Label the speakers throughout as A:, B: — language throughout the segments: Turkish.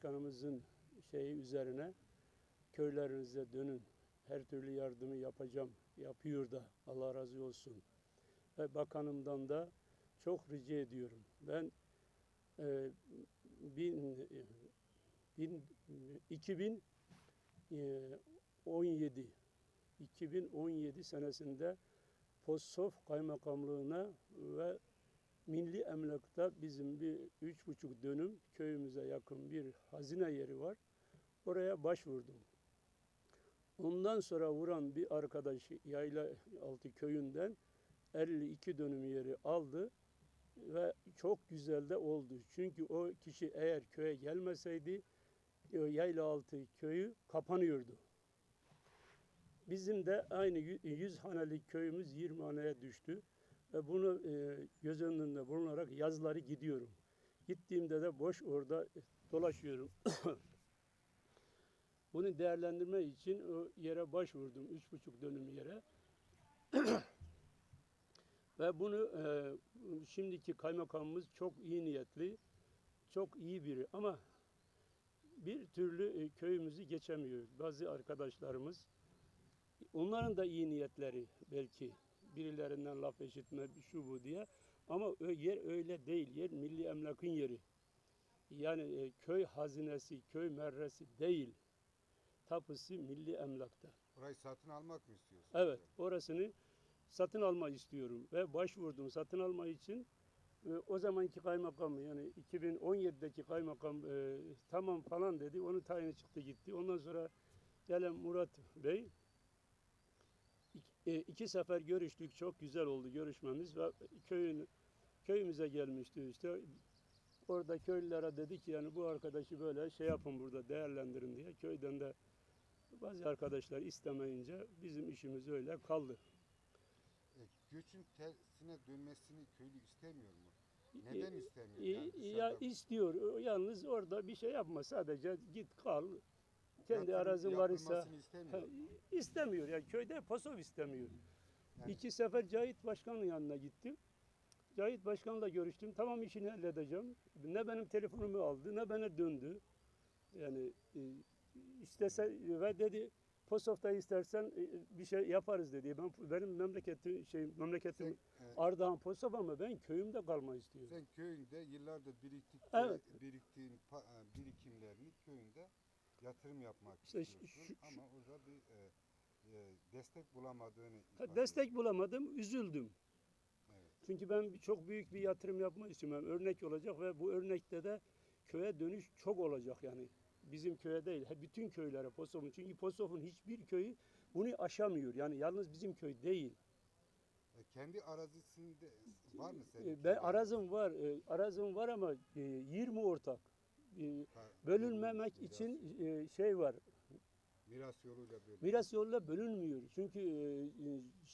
A: başkanımızın şeyi üzerine köylerinize dönün. Her türlü yardımı yapacağım. Yapıyor da Allah razı olsun. Ve bakanımdan da çok rica ediyorum. Ben e, bin, bin, 2017 2017 senesinde Postsof Kaymakamlığına ve Milli Emlak'ta bizim bir üç buçuk dönüm köyümüze yakın bir hazine yeri var. Oraya başvurdum. Ondan sonra vuran bir arkadaş Yayla Altı köyünden 52 dönüm yeri aldı ve çok güzel de oldu. Çünkü o kişi eğer köye gelmeseydi o Yayla Altı köyü kapanıyordu. Bizim de aynı 100 hanelik köyümüz 20 haneye düştü. Ve bunu e, göz önünde bulunarak yazları gidiyorum. Gittiğimde de boş orada dolaşıyorum. Bunu değerlendirme için o yere başvurdum. Üç buçuk dönüm yere. Ve bunu e, şimdiki kaymakamımız çok iyi niyetli, çok iyi biri ama bir türlü e, köyümüzü geçemiyor. Bazı arkadaşlarımız, onların da iyi niyetleri belki birilerinden laf işitme şu bu diye ama yer öyle değil. Yer milli emlakın yeri. Yani e, köy hazinesi, köy merresi değil. Tapusu milli emlakta.
B: Orayı satın almak mı istiyorsunuz?
A: Evet, orasını satın alma istiyorum ve başvurdum satın alma için. E, o zamanki kaymakam yani 2017'deki kaymakam e, tamam falan dedi. Onun tayini çıktı gitti. Ondan sonra gelen Murat Bey e, iki sefer görüştük. Çok güzel oldu görüşmemiz ve köyün köyümüze gelmişti işte. Orada köylülere dedi ki yani bu arkadaşı böyle şey yapın burada değerlendirin diye. Köyden de bazı arkadaşlar istemeyince bizim işimiz öyle kaldı.
B: E, göçün tersine dönmesini köylü istemiyor mu? Neden istemiyor?
A: E,
B: Yani
A: ya istiyor. Yalnız orada bir şey yapma. Sadece git kal. Kendi
B: yatırım
A: arazin var ise
B: yapılmasını istemiyor.
A: İstemiyor. Yani köyde pasov istemiyor.
B: Yani-
A: İki sefer Cahit Başkan'ın yanına gittim. Cahit Başkan'la görüştüm. Tamam işini halledeceğim. Ne benim telefonumu aldı ne bana döndü. Yani e, istese ve dedi Posof'ta istersen e, bir şey yaparız dedi. Ben benim memleketim şey memleketim
B: Sen, e,
A: Ardahan Posof ama ben köyümde kalmayı istiyorum.
B: sen köyünde yıllardır biriktik,
A: Evet.
B: biriktiğin pa- e, birikimlerini köyünde yatırım yapmak
A: İşte
B: istiyorsun.
A: şu-
B: Ama orada bir e, e, destek bulamadığını ifade
A: destek bulamadım, üzüldüm.
B: Evet.
A: Çünkü ben çok büyük bir yatırım yapmak istiyorum. Yani örnek olacak ve bu örnekte de köye dönüş çok olacak yani. Bizim köye değil, bütün köylere Posof'un. Çünkü Posof'un hiçbir köyü bunu aşamıyor. Yani yalnız bizim köy değil.
B: E, kendi arazisinde var mı senin?
A: E, Ben arazım var, e, arazım var ama e, 20 ortak. E,
B: Ha,
A: Bölünmemek için e, şey var,
B: miras yoluyla böyle.
A: Miras yoluyla bölünmüyor. Çünkü e,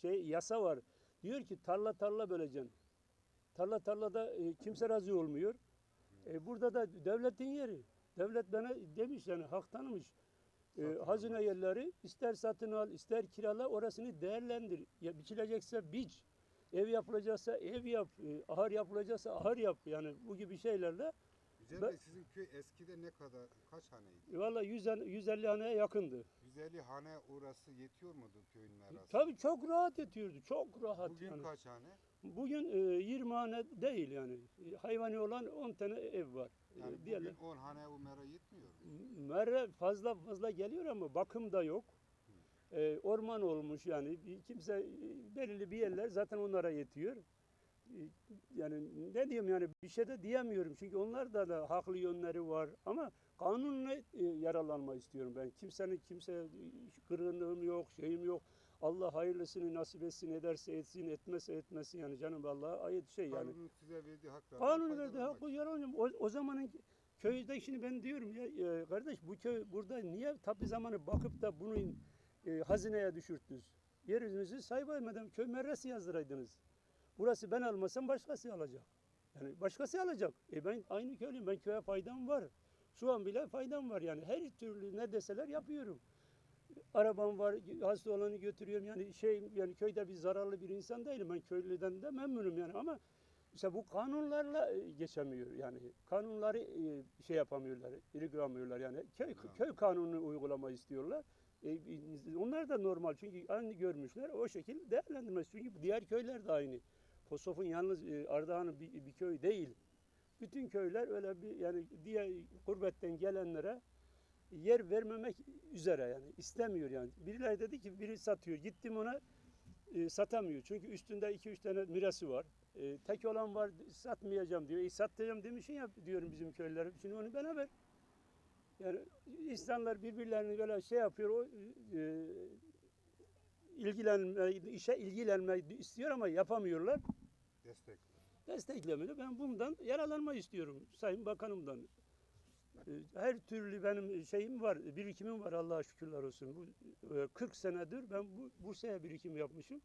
A: şey yasa var. Diyor ki tarla tarla böleceksin. Tarla tarlada e, kimse razı olmuyor. E, burada da devletin yeri. Devlet bana demiş yani hak tanımış. E, hazine yerleri ister satın al ister kirala orasını değerlendir. Ya biçilecekse biç. Ev yapılacaksa ev yap. E, ahır yapılacaksa ahır yap. Yani bu gibi şeylerle Ben-
B: Bey sizin köy eskide ne kadar kaç haneydi?
A: valla 100, 150 haneye yakındı.
B: 150 hane orası yetiyor muydu köyün merası?
A: Tabii çok rahat yetiyordu. Çok rahat
B: Bugün
A: yani.
B: kaç hane?
A: Bugün e, 20 hane değil yani. E, Hayvani olan 10 tane ev var. E,
B: Yani
A: diğerler
B: bugün 10 hane o mera yetmiyor.
A: mere fazla fazla geliyor ama bakım da yok. E, orman olmuş yani. Bir- Kimse e, belirli bir yerler zaten onlara yetiyor. Yani ne diyeyim yani bir şey de diyemiyorum. Çünkü onlar da, da haklı yönleri var ama kanunla e, yaralanma istiyorum ben. Kimsenin kimse kırgınlığım yok, şeyim yok. Allah hayırlısını nasip etsin, ederse etsin, etmezse etmesin yani canım Allah'a ait şey yani.
B: Kanunun size verdiği haklar.
A: Kanun verdi hakkı yaranıyor. O, o zamanın köyde şimdi ben diyorum ya e, kardeş bu köy burada niye tabi zamanı bakıp da bunu e, hazineye düşürttünüz? Yerinizi saymaymadan köy merresi yazdıraydınız. Burası ben almasam başkası alacak. Yani başkası alacak. E ben aynı köylüyüm. Ben köye faydam var. Şu an bile faydam var yani. Her türlü ne deseler yapıyorum. Arabam var, hasta olanı götürüyorum. Yani şey yani köyde bir zararlı bir insan değilim. Ben köylüden de memnunum yani ama İşte bu kanunlarla e, geçemiyor yani. Kanunları e, şey yapamıyorlar, ilgilenmiyorlar yani. Köy,
B: Ha.
A: köy kanununu uygulama istiyorlar. E, onlar da normal çünkü aynı görmüşler o şekilde değerlendirmez. Çünkü diğer köyler de aynı. Kosof'un yalnız e, Ardahan'ın bir, bir köy değil. Bütün köyler öyle bir yani diğer gurbetten gelenlere yer vermemek üzere yani istemiyor yani. Birileri dedi ki biri satıyor. Gittim ona e, satamıyor. Çünkü üstünde iki üç tane mirası var. E, tek olan var satmayacağım diyor. E, satacağım demişsin ya diyorum bizim köylere. Şimdi onu bana ver. Yani insanlar birbirlerini böyle şey yapıyor. O, e, ilgilenme, işe ilgilenmeyi istiyor ama yapamıyorlar.
B: Destek.
A: Desteklemeli. Ben bundan yararlanma istiyorum. Sayın Bakanımdan. E, Her türlü benim şeyim var, birikimim var Allah'a şükürler olsun. Bu e, 40 senedir ben bu Bursa'ya birikim yapmışım.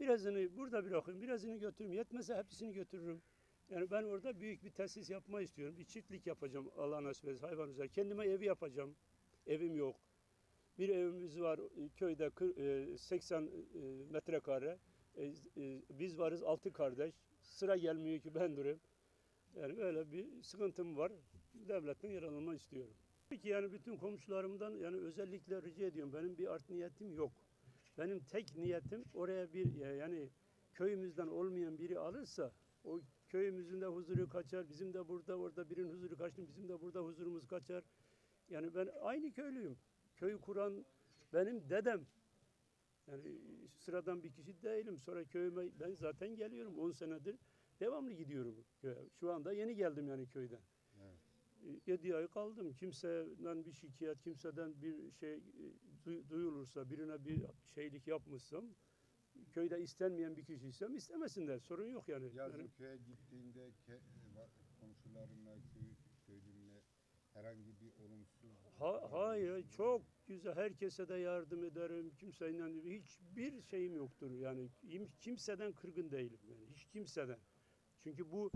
A: Birazını burada bırakayım, birazını götürürüm. Yetmezse hepsini götürürüm. Yani ben orada büyük bir tesis yapma istiyorum. Bir çiftlik yapacağım Allah nasip ederse hayvan üzerine. Kendime evi yapacağım. Evim yok. Bir evimiz var e, köyde kır- e, 80 e, metrekare. E, e, Biz varız altı kardeş. Sıra gelmiyor ki ben durayım. Yani böyle bir sıkıntım var. Devletten yararlanma istiyorum. Peki yani bütün komşularımdan yani özellikle rica ediyorum. Benim bir art niyetim yok. Benim tek niyetim oraya bir e, yani köyümüzden olmayan biri alırsa o köyümüzün de huzuru kaçar. Bizim de burada orada birinin huzuru kaçtı. Bizim de burada huzurumuz kaçar. Yani ben aynı köylüyüm. Köyü kuran benim dedem. Yani sıradan bir kişi değilim. Sonra köyüme ben zaten geliyorum 10 senedir. Devamlı gidiyorum köye. Şu anda yeni geldim yani köyden.
B: Evet.
A: 7 ay kaldım. Kimseden bir şikayet, kimseden bir şey e, duy- duyulursa, birine bir şeylik yapmışsam, köyde istenmeyen bir kişiysem istemesinler. Sorun yok yani.
B: Yazın
A: Yani
B: köye gittiğinde ke, komşularınla, köy, köylünle herhangi bir olumsuz
A: ha, hayır, çok güzel. Herkese de yardım ederim. Kimseyle hiçbir şeyim yoktur. Yani kim- kimseden kırgın değilim. Yani hiç kimseden. Çünkü bu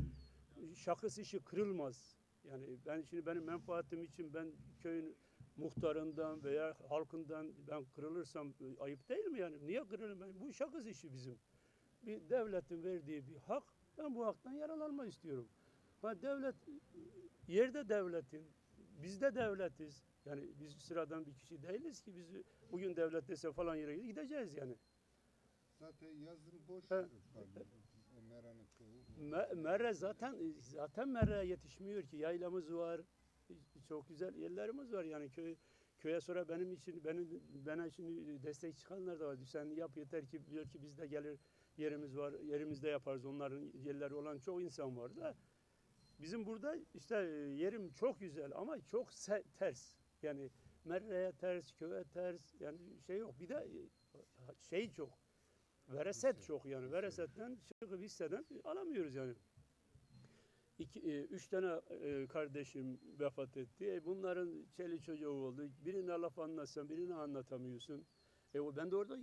A: şahıs işi kırılmaz. Yani ben şimdi benim menfaatim için ben köyün muhtarından veya halkından ben kırılırsam e, ayıp değil mi yani? Niye kırılırım ben? Bu şahıs işi bizim. Bir devletin verdiği bir hak. Ben bu haktan yararlanma istiyorum. Ha devlet yerde devletin, biz de devletiz. Yani biz sıradan bir kişi değiliz ki biz bugün devlet dese falan yere gideceğiz yani.
B: Zaten yazın boş kalıyor. Meranın çoğu.
A: Zaten zaten merre yetişmiyor ki. Yaylamız var. Çok güzel yerlerimiz var yani köy köye sonra benim için benim bana şimdi destek çıkanlar da var. Sen yap yeter ki diyor ki bizde gelir yerimiz var. Yerimizde yaparız. Onların yerleri olan çok insan var da bizim burada işte yerim çok güzel ama çok ters. Yani merreye ters, köye ters yani şey yok. Bir de şey çok. Vereset çok yani. Veresetten çıkıp hisseden alamıyoruz yani. İki, e, üç tane e, kardeşim vefat etti. E, bunların çeli çocuğu oldu. Birine laf anlatsan birine anlatamıyorsun. E, ben de orada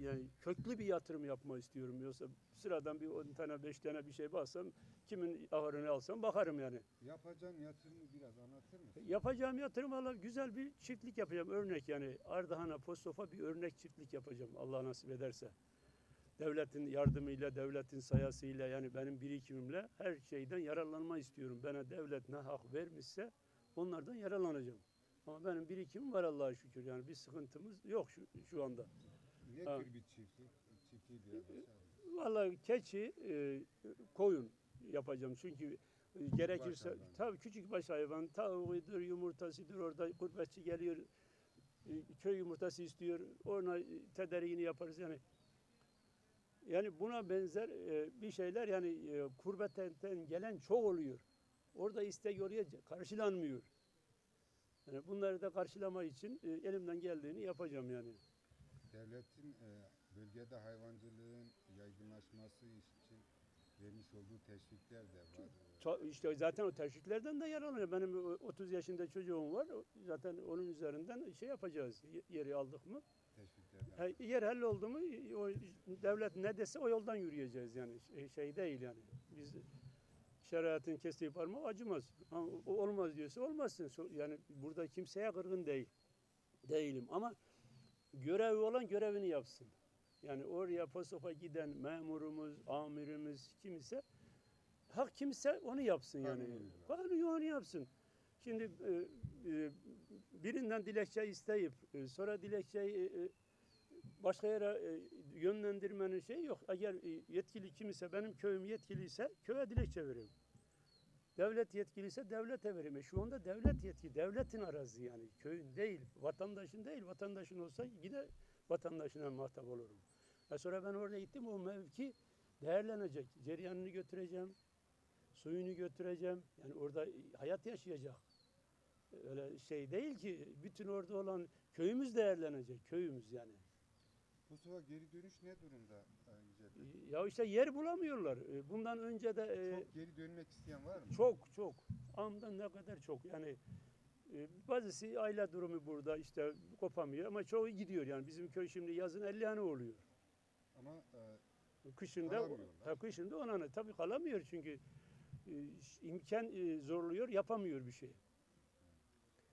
A: yani köklü bir yatırım yapmak istiyorum. Yoksa sıradan bir on tane beş tane bir şey bassam kimin ahırını alsam bakarım yani.
B: Yapacağın yatırımı biraz anlatır mısın?
A: Yapacağım yatırım valla güzel bir çiftlik yapacağım. Örnek yani Ardahan'a, Postof'a bir örnek çiftlik yapacağım Allah nasip ederse. Devletin yardımıyla, devletin sayasıyla yani benim birikimimle her şeyden yararlanma istiyorum. Bana devlet ne hak vermişse onlardan yararlanacağım. Ama benim birikimim var Allah'a şükür yani bir sıkıntımız yok şu, şu anda.
B: Ne
A: Ha.
B: tür bir çiftlik? Çiftliği aşağı.
A: Vallahi keçi, e, koyun yapacağım çünkü e, gerekirse
B: hayvan.
A: tabii küçük baş hayvan tavuğudur, yumurtasıdır orada gurbetçi geliyor e, köy yumurtası istiyor ona e, tedariğini yaparız yani. Yani buna benzer bir şeyler yani kurbetten gelen çok oluyor. Orada istek oraya karşılanmıyor. Yani bunları da karşılama için elimden geldiğini yapacağım yani.
B: Devletin bölgede hayvancılığın yaygınlaşması için vermiş olduğu teşvikler de var.
A: Ça- İşte zaten o teşviklerden de yararlanıyor. Benim o- 30 yaşında çocuğum var. Zaten onun üzerinden şey yapacağız. Yeri aldık mı?
B: Teşviklerden.
A: Yer halloldu mu o devlet ne dese o yoldan yürüyeceğiz yani. Şey, şey değil yani. Biz şeriatın kestiği parmağı acımaz. Ama olmaz diyorsa olmazsın. Yani burada kimseye kırgın değil. Değilim ama görevi olan görevini yapsın. Yani oraya pasofa giden memurumuz, amirimiz kim ise hak kimse onu yapsın yani.
B: Kanuni
A: onu yapsın. Şimdi e, e, birinden dilekçe isteyip e, sonra dilekçeyi başka yere yönlendirmenin şeyi yok. Eğer yetkili kim ise benim köyüm yetkiliyse köye dilekçe veririm. Devlet yetkiliyse devlete veririm. E şu anda devlet yetki, devletin arazisi yani köyün değil, vatandaşın değil. Vatandaşın olsa yine vatandaşına muhatap olurum. E sonra ben orada gittim o mevki değerlenecek. Ceryanını götüreceğim, suyunu götüreceğim. Yani orada hayat yaşayacak. Öyle şey değil ki bütün orada olan köyümüz değerlenecek. Köyümüz yani.
B: Bu sefer geri dönüş ne durumda e, Yücel?
A: Ya işte yer bulamıyorlar. E, Bundan önce de e,
B: Çok geri dönmek isteyen var mı?
A: çok çok amdan ne kadar çok yani bazısı aile durumu burada işte kopamıyor ama çoğu gidiyor yani bizim köy şimdi yazın 50 hane oluyor.
B: Ama e,
A: Kışında ha, kışında 10 hane tabii kalamıyor çünkü e, imkan e, zorluyor yapamıyor bir şey.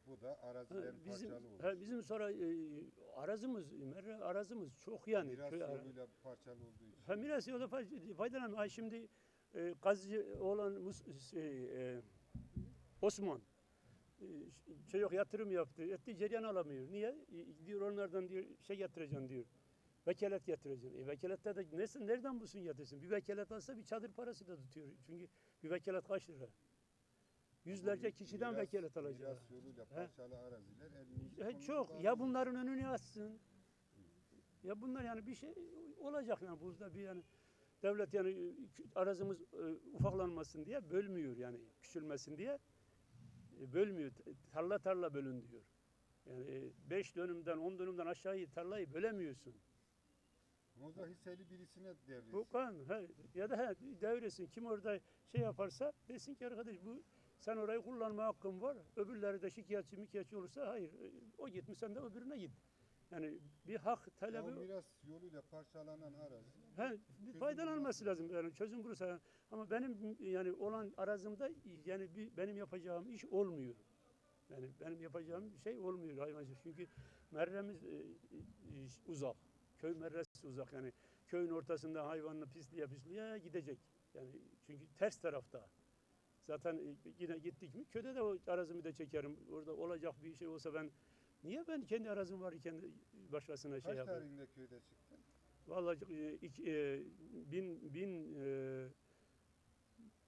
B: bu da
A: Ha,
B: arazilerin
A: bizim
B: parçalı olur.
A: ha, bizim sonra e, arazımız merre arazımız çok yani
B: Miras
A: köy
B: yoluyla parçalı olduğu için.
A: Ha miras yolu fay- faydalanmıyor. Ay şimdi e, gazcı olan Mus- şey, e, Osman e, şey yok yatırım yaptı. Etti ceryan alamıyor. Niye? E, diyor onlardan diyor şey yatıracaksın diyor. Vekalet yatıracaksın. E vekalette de nesin, nereden bulsun yatırsın? Bir vekalet alsa bir çadır parası da tutuyor. Çünkü bir vekalet kaç lira? Yüzlerce kişiden
B: miras-
A: vekalet alacak.
B: Miras yoluyla parçalı araziler elimizde.
A: E, çok. Ya bunların önünü açsın. Ya bunlar yani bir şey olacak yani burada bir yani devlet yani e, arazimiz e, ufaklanmasın diye bölmüyor yani küçülmesin diye e, bölmüyor. Tarla tarla bölün diyor. Yani 5 dönümden 10 dönümden aşağıyı tarlayı bölemiyorsun.
B: O da hisseli birisine devretsin.
A: Bu kan he, ya da he, devresin kim orada şey yaparsa desin ki arkadaş bu sen orayı kullanma hakkın var. Öbürleri de şikayetçi mikiyetçi olursa hayır o gitmiş sen de öbürüne git. Yani bir hak
B: Ya
A: talebi
B: o miras yoluyla parçalanan arazi
A: He, bir faydalanması lazım yani çözüm bulursa ama benim yani olan arazimde yani bir, benim yapacağım iş olmuyor. Yani benim yapacağım şey olmuyor hayvancılık çünkü merremiz e, e, uzak. Köy merresi uzak yani köyün ortasında hayvanla pisliye pisliye gidecek. Yani çünkü ters tarafta. Zaten e, yine gittik mi köyde de o arazimi de çekerim. Orada olacak bir şey olsa ben niye ben kendi arazim var iken başkasına şey
B: kaç
A: yapayım?
B: tarihinde köyde çıktı?
A: Vallahi e, iki, e, bin, bin, e,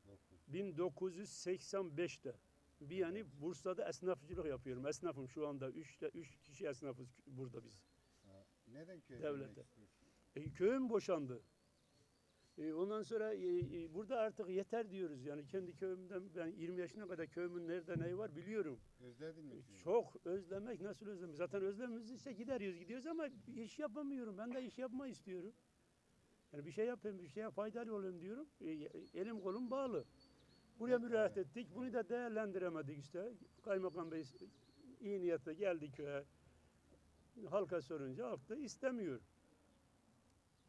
B: Dokuz.
A: 1985'te bir yani Bursa'da esnafçılık yapıyorum. Esnafım şu anda. Üç, üç kişi esnafız burada biz.
B: Neden köye
A: Devlete. E, köyüm boşandı. E, ondan sonra e, e, burada artık yeter diyoruz. Yani kendi köyümden ben 20 yaşına kadar köyümün nerede neyi var biliyorum.
B: Özledin mi
A: E? Çok özlemek nasıl özlemek? Zaten özlemimiz işte gideriyoruz gidiyoruz ama iş yapamıyorum. Ben de iş yapma istiyorum. Yani bir şey yapayım, bir şeye faydalı olayım diyorum. E, elim kolum bağlı. Buraya
B: Evet,
A: müracaat
B: evet.
A: ettik. Bunu da değerlendiremedik işte. Kaymakam Bey iyi niyetle geldi köye. Halka sorunca halk da istemiyor.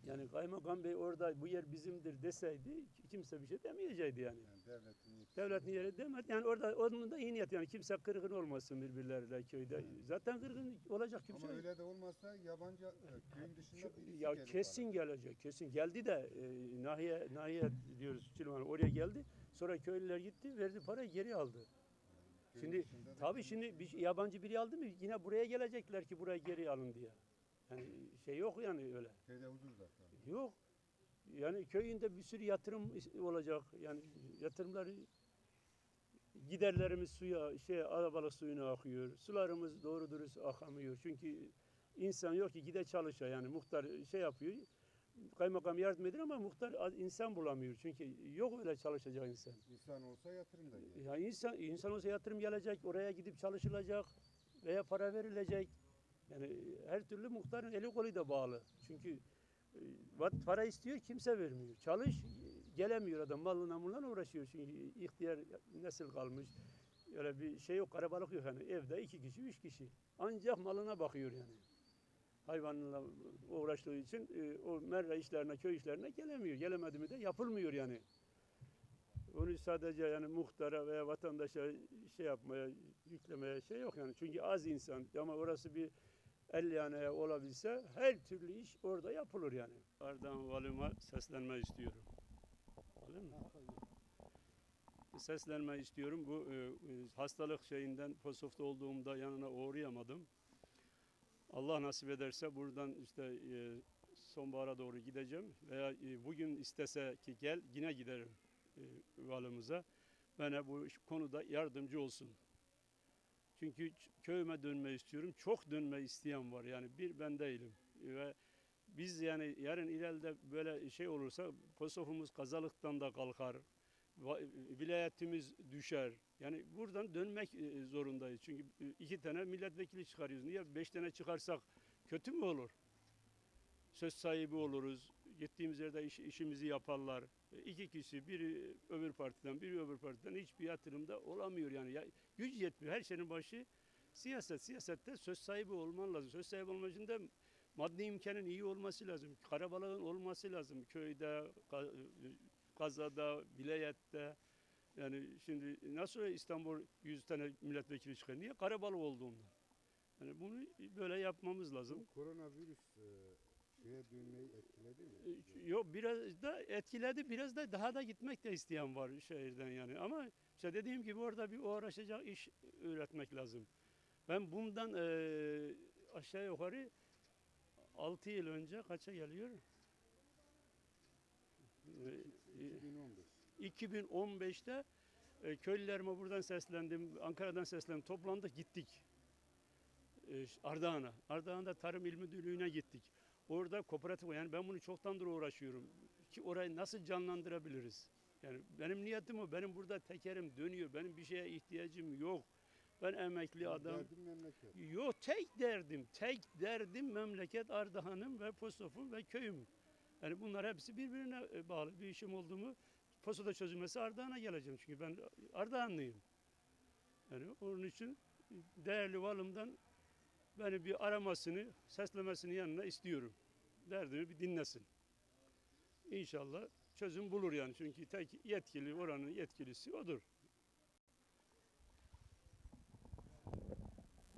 A: Yani kaymakam bey orada bu yer bizimdir deseydi kimse bir şey demeyecekti yani.
B: Yani devletin yetkisi.
A: Devletin yeri demedi. Yani orada onun da iyi niyet yani kimse kırgın olmasın birbirleriyle köyde. Zaten kırgın olacak kimse.
B: Ama öyle de olmazsa yabancı köyün dışında
A: Şu- ya kesin
B: alır.
A: gelecek, kesin geldi de e, nahiye nahiye diyoruz Çilvan oraya geldi. Sonra köylüler gitti, verdi parayı geri aldı. Şimdi tabii şimdi bir yabancı biri aldı mı yine buraya gelecekler ki buraya geri alın diye. Yani şey yok yani öyle.
B: Köyde huzur tabii.
A: Yok. Yani köyünde bir sürü yatırım olacak. Yani yatırımları giderlerimiz suya, şey arabalık suyuna akıyor. Sularımız doğru dürüst akamıyor. Çünkü insan yok ki gide çalışa yani muhtar şey yapıyor. Kaymakam yardım ediyor ama muhtar insan bulamıyor. Çünkü yok öyle çalışacak insan.
B: İnsan olsa yatırım da gelir.
A: Ya insan insan olsa yatırım gelecek, oraya gidip çalışılacak veya para verilecek. Yani her türlü muhtarın eli kolu da bağlı. Çünkü e, para istiyor kimse vermiyor. Çalış gelemiyor adam malına mulına uğraşıyor çünkü ihtiyar nesil kalmış. Öyle bir şey yok, karabalık yok yani. Evde iki kişi, üç kişi. Ancak malına bakıyor yani. Hayvanla uğraştığı için e, o merre işlerine, köy işlerine gelemiyor. Gelemedi mi de yapılmıyor yani. Onu sadece yani muhtara veya vatandaşa şey yapmaya, yüklemeye şey yok yani. Çünkü az insan ama orası bir 50 haneye olabilse her türlü iş orada yapılır yani. Ardahan valime seslenme istiyorum. Valim mi? seslenme istiyorum. Bu e, e, hastalık şeyinden Posof'ta olduğumda yanına uğrayamadım. Allah nasip ederse buradan işte e, sonbahara doğru gideceğim veya e, bugün istese ki gel yine giderim e, valimize. Bana bu konuda yardımcı olsun. Çünkü köyüme dönme istiyorum. Çok dönme isteyen var. Yani bir ben değilim. Ve biz yani yarın ileride böyle şey olursa Kosof'umuz kazalıktan da kalkar. Vilayetimiz düşer. Yani buradan dönmek e, zorundayız. Çünkü e, iki tane milletvekili çıkarıyoruz. Niye beş tane çıkarsak kötü mü olur? Söz sahibi oluruz. Gittiğimiz yerde iş- işimizi yaparlar. E, İki kişi biri öbür partiden biri öbür partiden hiçbir yatırımda olamıyor yani. Ya, güç yetmiyor. Her şeyin başı siyaset. Siyasette söz sahibi olman lazım. Söz sahibi olmak için de maddi imkanın iyi olması lazım. Karabalığın olması lazım. Köyde, ka- kazada, vilayette. Yani şimdi nasıl İstanbul 100 tane milletvekili çıkar? Niye? Karabalık olduğunda. Yani bunu böyle yapmamız lazım.
B: Bu koronavirüs e, köye dönmeyi etkiledi mi?
A: E, Yok biraz da etkiledi biraz da daha da gitmek de isteyen var şehirden yani ama işte dediğim gibi orada bir uğraşacak iş üretmek lazım. Ben bundan e, aşağı yukarı 6 yıl önce kaça geliyor? E,
B: 2015.
A: 2015'te e, köylülerime buradan seslendim, Ankara'dan seslendim, toplandık gittik. E, Ardahan'a. Ardahan'da Tarım İl Müdürlüğü'ne gittik. Orada kooperatif. Yani ben bunu çoktandır uğraşıyorum. Ki orayı nasıl canlandırabiliriz? Yani benim niyetim o. Benim burada tekerim dönüyor. Benim bir şeye ihtiyacım yok. Ben emekli adam.
B: Derdim memleket.
A: Yok tek derdim, tek derdim memleket Ardahan'ım ve Posof'um ve köyüm. Yani bunlar hepsi birbirine e, bağlı. Bir işim oldu mu Posof'ta çözülmesi Ardahan'a geleceğim. Çünkü ben Ardahanlıyım. Yani onun için değerli valımdan beni bir aramasını, seslemesini yanına istiyorum. Derdimi bir dinlesin. İnşallah çözüm bulur yani. Çünkü tek yetkili oranın yetkilisi odur.